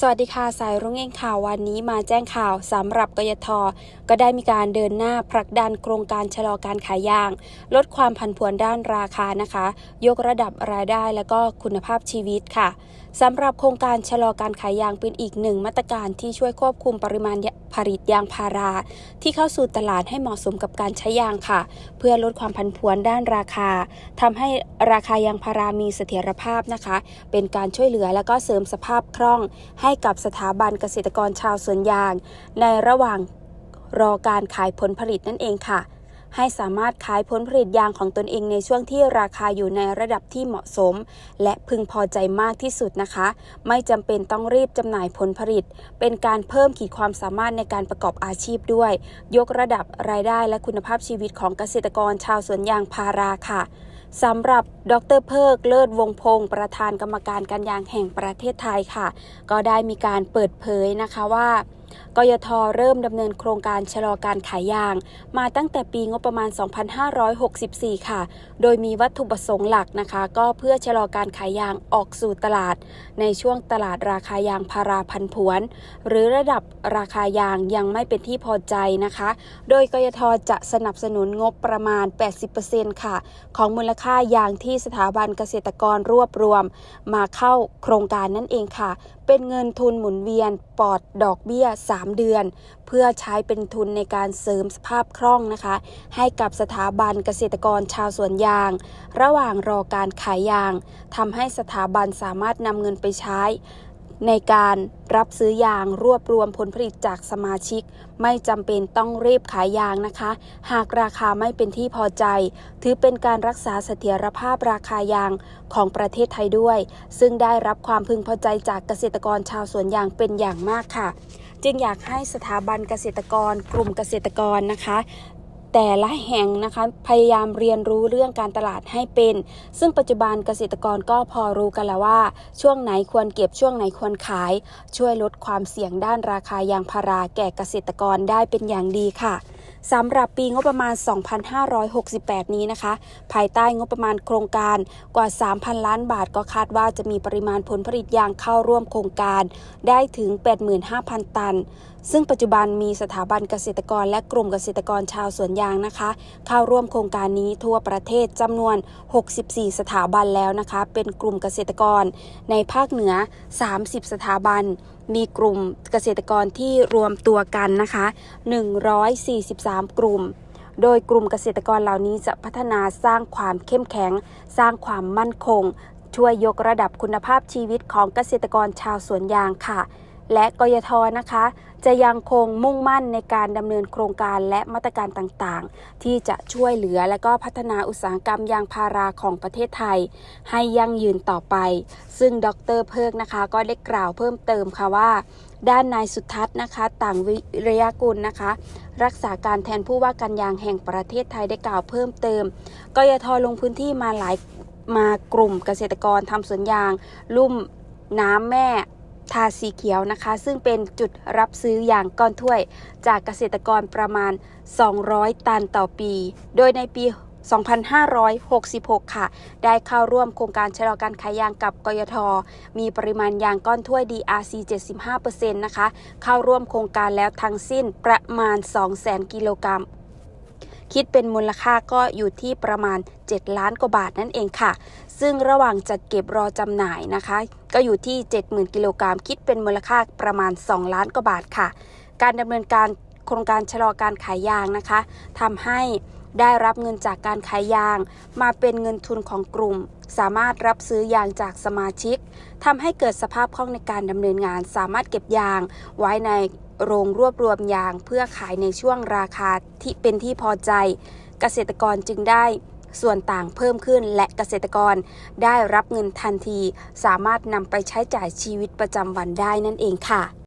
สวัสดีค่ะสายรุ่งเองข่าววันนี้มาแจ้งข่าวสำหรับกยทก็ได้มีการเดินหน้าผลักดันโครงการชะลอการขายยาง ลดความผันผวนด้านราคานะคะ ยกระดับรายได้และก็คุณภาพชีวิตค่ะ สำหรับโครงการชะลอการขายยางเป็นอีกหนึ่งมาตรการที่ช่วยควบคุมปริมาณผลิตยางพารา ที่เข้าสู่ตลาดให้เหมาะสมกับการใช้ยางค่ะ เพื่อลดความผันผวนด้านราคาทำให้ราคายางพารามีเสถียรภาพนะคะ เป็นการช่วยเหลือและก็เสริมสภาพคล่อง ให้กับสถาบันเกษตรกรชาวสวนยาง ในระหว่างรอการขายผลผลิตนั่นเองค่ะ ให้สามารถขายผลผลิตยางของตนเองในช่วงที่ราคาอยู่ในระดับที่เหมาะสม และพึงพอใจมากที่สุดนะคะ ไม่จำเป็นต้องรีบจำหน่ายผลผลิต เป็นการเพิ่มขีดความสามารถในการประกอบอาชีพด้วย ยกระดับรายได้และคุณภาพชีวิตของเกษตรกรชาวสวนยางพาราค่ะสำหรับดรเพิกเลิศวงพงศ์ประธานกรรมการการยางแห่งประเทศไทยค่ะ ก็ได้มีการเปิดเผยนะคะว่า กยทเริ่มดำเนินโครงการชะลอการขายยาง มาตั้งแต่ปีงบประมาณ 2564 ค่ะ โดยมีวัตถุประสงค์หลักนะคะ ก็เพื่อชะลอการขายยางออกสู่ตลาด ในช่วงตลาดราคายางพาราพันผวน หรือระดับราคายางยังไม่เป็นที่พอใจนะคะ โดยกยทจะสนับสนุนงบประมาณ 80%ค่ะ ของมูลค่ายางที่สถาบันเกษตรกรรวบรวม มาเข้าโครงการนั่นเองค่ะ เป็นเงินทุนหมุนเวียนปลอดดอกเบี้ย3 เดือน เพื่อใช้เป็นทุนในการเสริมสภาพคล่องนะคะ ให้กับสถาบันเกษตรกรชาวสวนยาง ระหว่างรอการขายยางทำให้สถาบันสามารถนำเงินไปใช้ในการรับซื้อยางรวบรวมผลผลิตจากสมาชิก ไม่จำเป็นต้องรีบขายยางนะคะ หากราคาไม่เป็นที่พอใจ ถือเป็นการรักษาเสถียรภาพราคายางของประเทศไทยด้วย ซึ่งได้รับความพึงพอใจจากเกษตรกรชาวสวนยางเป็นอย่างมากค่ะ จึงอยากให้สถาบันเกษตรกร กลุ่มเกษตรกรนะคะ แต่ละแห่งนะคะพยายามเรียนรู้เรื่องการตลาดให้เป็น ซึ่งปัจจุบันเกษตรกรก็พอรู้กันแล้วว่า ช่วงไหนควรเก็บช่วงไหนควรขาย ช่วยลดความเสี่ยงด้านราคายางพาราแก่เกษตรกรได้เป็นอย่างดีค่ะ สำหรับปีงบประมาณ 2568 นี้นะคะ ภายใต้งบประมาณโครงการกว่า 3,000 ล้านบาทก็คาดว่าจะมีปริมาณผลผลิตยางเข้าร่วมโครงการได้ถึง 85,000 ตัน ซึ่งปัจจุบันมีสถาบันเกษตรกรและกลุ่มเกษตรกรชาวสวนยางนะคะ เข้าร่วมโครงการนี้ทั่วประเทศจำนวน 64 สถาบันแล้วนะคะ เป็นกลุ่มเกษตรกรในภาคเหนือ 30 สถาบัน มีกลุ่มเกษตรกรที่รวมตัวกันนะคะ 143 กลุ่ม โดยกลุ่มเกษตรกรเหล่านี้จะพัฒนาสร้างความเข้มแข็ง สร้างความมั่นคง ช่วยยกระดับคุณภาพชีวิตของเกษตรกรชาวสวนยางค่ะ และกยทนะคะ จะยังคงมุ่งมั่นในการดำเนินโครงการและมาตรการต่างๆ ที่จะช่วยเหลือและก็พัฒนาอุตสาหกรรมยางพาราของประเทศไทย ให้ยั่งยืนต่อไป ซึ่งดรเพิกนะคะ ก็ได้กล่าวเพิ่มเติมค่ะว่า ด้านนายสุทัศน์นะคะ ต่างวิริยากุลนะคะ รักษาการแทนผู้ว่าการยางแห่งประเทศไทยได้กล่าวเพิ่มเติมกยทลงพื้นที่มาหลายมากลุ่มเกษตรกรทำสวนยาง ลุ่มน้ำแม่ ทาสีเขียวนะคะ ซึ่งเป็นจุดรับซื้อยางก้อนถ้วย จากเกษตรกรประมาณ 200 ตันต่อปี โดยในปี 2566 ค่ะ ได้เข้าร่วมโครงการชะลอการขายยางกับกยท มีปริมาณยางก้อนถ้วย DRC 75%นะคะ เข้าร่วมโครงการแล้วทั้งสิ้นประมาณ 200,000 กิโลกรัม คิดเป็นมูลค่าก็อยู่ที่ประมาณ 7 ล้านกว่าบาทนั่นเองค่ะ ซึ่งระหว่างจัดเก็บรอจำหน่ายนะคะ ก็อยู่ที่ 70,000 กิโลกรัมคิดเป็นมูลค่าประมาณ 2 ล้านกว่าบาทค่ะ การดำเนินการโครงการชะลอการขายยางนะคะทำให้ได้รับเงินจากการขายยาง มาเป็นเงินทุนของกลุ่ม สามารถรับซื้อยางจากสมาชิกทำให้เกิดสภาพคล่องในการดำเนินงาน สามารถเก็บยางไว้ใน โรงรวบรวมยางเพื่อขายในช่วงราคาที่เป็นที่พอใจ เกษตรกรจึงได้ส่วนต่างเพิ่มขึ้นและเกษตรกรได้รับเงินทันที สามารถนำไปใช้จ่ายชีวิตประจำวันได้นั่นเองค่ะ